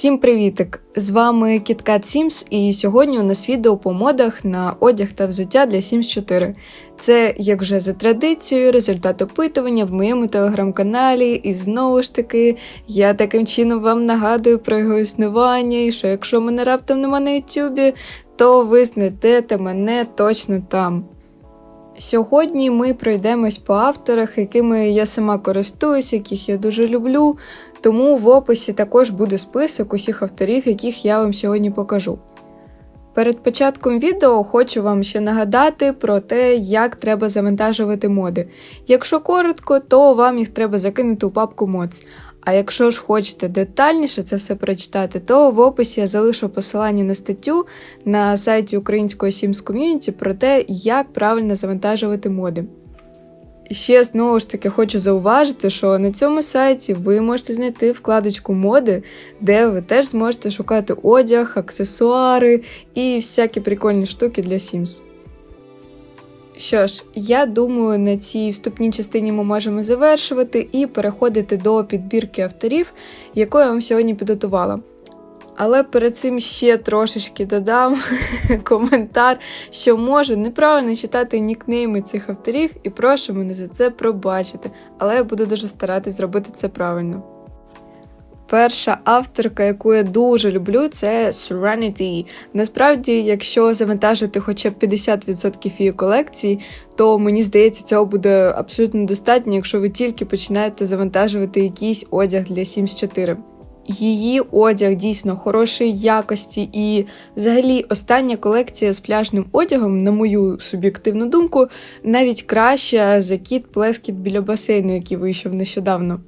Всім привітик! З вами KitKat Sims і сьогодні у нас відео по модах на одяг та взуття для Sims 4. Це, як вже за традицією, результат опитування в моєму телеграм-каналі, і знову ж таки, я таким чином вам нагадую про його існування, і що якщо мене раптом нема на Ютубі, то ви знайдете мене точно там. Сьогодні ми пройдемось по авторах, якими я сама користуюсь, яких я дуже люблю. Тому в описі також буде список усіх авторів, яких я вам сьогодні покажу. Перед початком відео хочу вам ще нагадати про те, як треба завантажувати моди. Якщо коротко, то вам їх треба закинути у папку Mods. А якщо ж хочете детальніше це все прочитати, то в описі я залишу посилання на статтю на сайті українського Sims Community про те, як правильно завантажувати моди. Ще знову ж таки хочу зауважити, що на цьому сайті ви можете знайти вкладочку моди, де ви теж зможете шукати одяг, аксесуари і всякі прикольні штуки для Sims. Що ж, я думаю, на цій вступній частині ми можемо завершувати і переходити до підбірки авторів, яку я вам сьогодні підготувала. Але перед цим ще трошечки додам коментар, що можу неправильно читати нікнейми цих авторів, і прошу мене за це пробачити. Але я буду дуже старатись зробити це правильно. Перша авторка, яку я дуже люблю, це Serenity. Насправді, якщо завантажити хоча б 50% її колекції, то мені здається, цього буде абсолютно достатньо, якщо ви тільки починаєте завантажувати якийсь одяг для Sims 4. Її одяг дійсно хорошої якості, і взагалі остання колекція з пляжним одягом, на мою суб'єктивну думку, навіть краща за кіт плескіт біля басейну, який вийшов нещодавно.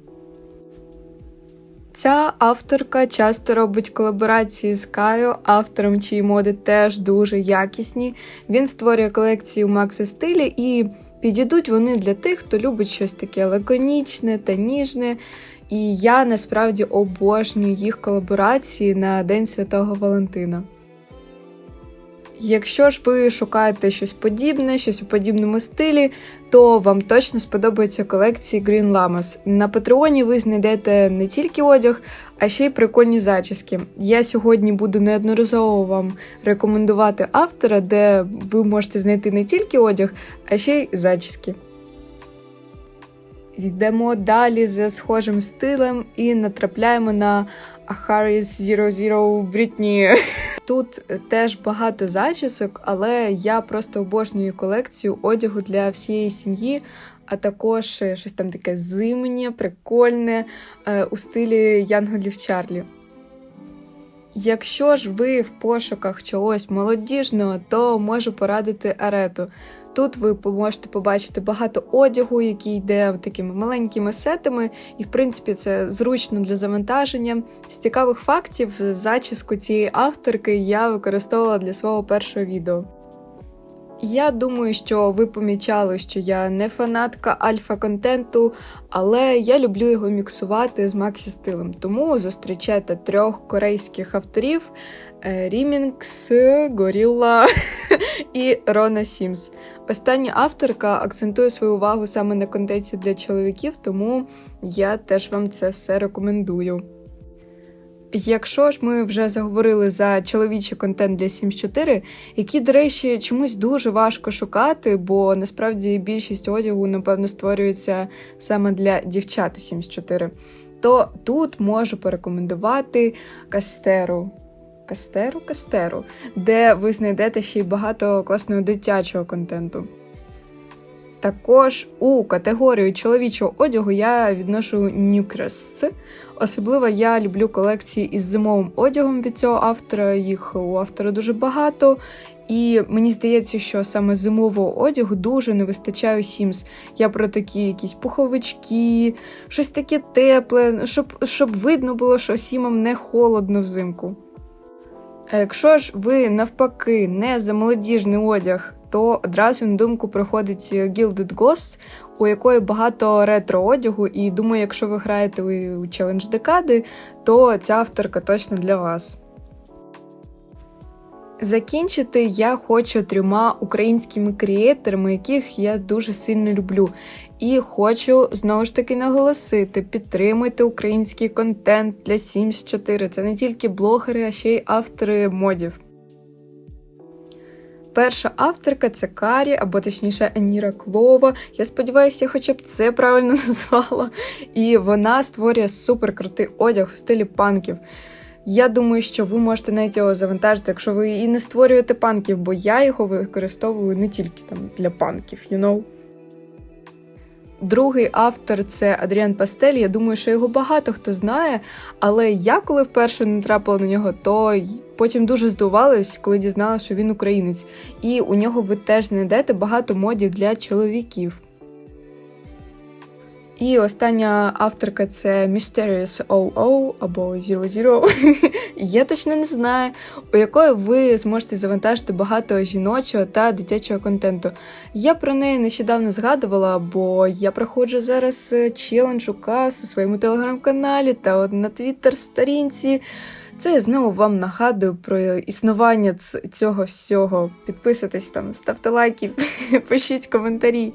Ця авторка часто робить колаборації з Кайо, автором чиї моди теж дуже якісні. Він створює колекції у Макса стилі, і підійдуть вони для тих, хто любить щось таке лаконічне та ніжне. І я насправді обожнюю їх колаборації на День Святого Валентина. Якщо ж ви шукаєте щось подібне, щось у подібному стилі, то вам точно сподобаються колекції Green Llamas. На Патреоні ви знайдете не тільки одяг, а ще й прикольні зачіски. Я сьогодні буду неодноразово вам рекомендувати автора, де ви можете знайти не тільки одяг, а ще й зачіски. Йдемо далі за схожим стилем і натрапляємо на Ахаріс Zero Zero Брітні. Тут теж багато зачісок, але я просто обожнюю колекцію одягу для всієї сім'ї, а також щось там таке зимнє, прикольне е, у стилі Янголів Чарлі. Якщо ж ви в пошуках чогось молодіжного, то можу порадити арету. Тут ви можете побачити багато одягу, який йде такими маленькими сетами, і, в принципі, це зручно для завантаження. З цікавих фактів, зачіску цієї авторки я використовувала для свого першого відео. Я думаю, що ви помічали, що я не фанатка альфа-контенту, але я люблю його міксувати з Максі стилем. Тому зустрічайте трьох корейських авторів: Рімінгс, Горілла і Рона Сімс. Остання авторка акцентує свою увагу саме на контенті для чоловіків, тому я теж вам це все рекомендую. Якщо ж ми вже заговорили за чоловічий контент для Sims 4, який, до речі, чомусь дуже важко шукати, бо насправді більшість одягу, напевно, створюється саме для дівчат у Sims 4, то тут можу порекомендувати кастеру. Кастеру, кастеру, де ви знайдете ще й багато класного дитячого контенту. Також у категорію чоловічого одягу я відношу Newcrest. Особливо я люблю колекції із зимовим одягом від цього автора. Їх у автора дуже багато. І мені здається, що саме зимового одягу дуже не вистачає у Sims. Я про такі якісь пуховички, щось таке тепле, щоб щоб видно було, що Сімам не холодно взимку. Якщо ж ви навпаки не за молодіжний одяг, то одразу на думку приходить Gilded Ghosts, у якої багато ретро одягу, і думаю, якщо ви граєте у челендж декади, то ця авторка точно для вас. Закінчити я хочу трьома українськими креаторами, яких я дуже сильно люблю. І хочу знову ж таки наголосити: підтримуйте український контент для Sims 4. Це не тільки блогери, а ще й автори модів. Перша авторка це Карі, або точніше Аніра Клова. Я сподіваюся, я хоча б це правильно назвала. І вона створює супер крутий одяг в стилі панків. Я думаю, що ви можете навіть його завантажити, якщо ви і не створюєте панків, бо я його використовую не тільки там для панків, you know. Другий автор це Адріан Пастель. Я думаю, що його багато хто знає. Але я, коли вперше не трапила на нього, то потім дуже здивувалась, коли дізналася, що він українець. І у нього ви теж знайдете багато модів для чоловіків. І остання авторка це Mysterious OO або Zero Zero. Я точно не знаю, у якої ви зможете завантажити багато жіночого та дитячого контенту. Я про неї нещодавно згадувала, бо я проходжу зараз е, челендж у кас у своєму телеграм-каналі та от на твіттер сторінці. Це я знову вам нагадую про існування цього всього. Підписуйтесь там, ставте лайки, пишіть коментарі.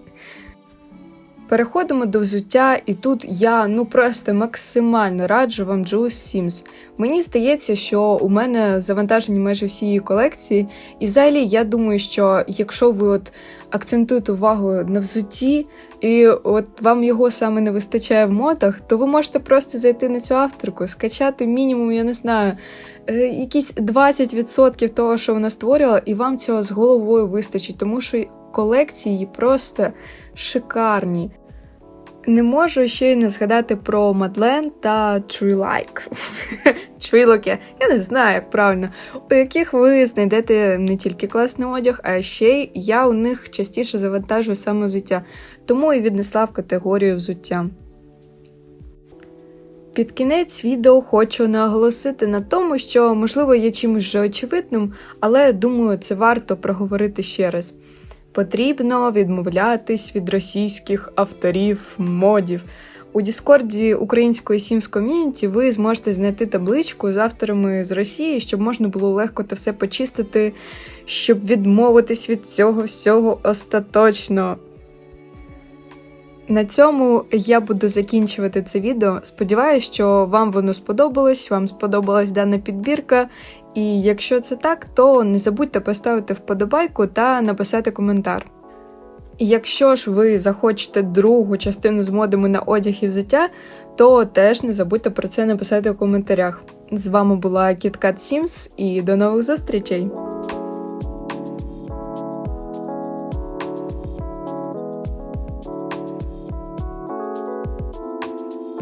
Переходимо до взуття, і тут я ну просто максимально раджу вам Juice Sims. Мені здається, що у мене завантажені майже всі її колекції, і взагалі я думаю, що якщо ви от акцентуєте увагу на взутті, і от вам його саме не вистачає в модах, то ви можете просто зайти на цю авторку, скачати мінімум, я не знаю, е, якісь 20% того, що вона створювала, і вам цього з головою вистачить, тому що колекції просто шикарні. Не можу ще й не згадати про Мадлен та True Like. Я не знаю, як правильно, у яких ви знайдете не тільки класний одяг, а ще й я у них частіше завантажую саме взуття, тому і віднесла в категорію взуття. Під кінець відео хочу наголосити на тому, що, можливо, є чимось вже очевидним, але думаю, це варто проговорити ще раз. Потрібно відмовлятись від російських авторів модів. У Діскорді української Sims Community ви зможете знайти табличку з авторами з Росії, щоб можна було легко те все почистити, щоб відмовитись від цього всього остаточно. На цьому я буду закінчувати це відео. Сподіваюсь, що вам воно сподобалось, вам сподобалась дана підбірка. І якщо це так, то не забудьте поставити вподобайку та написати коментар. Якщо ж ви захочете другу частину з модами на одяг і взуття, то теж не забудьте про це написати у коментарях. З вами була KitKat Sims і до нових зустрічей!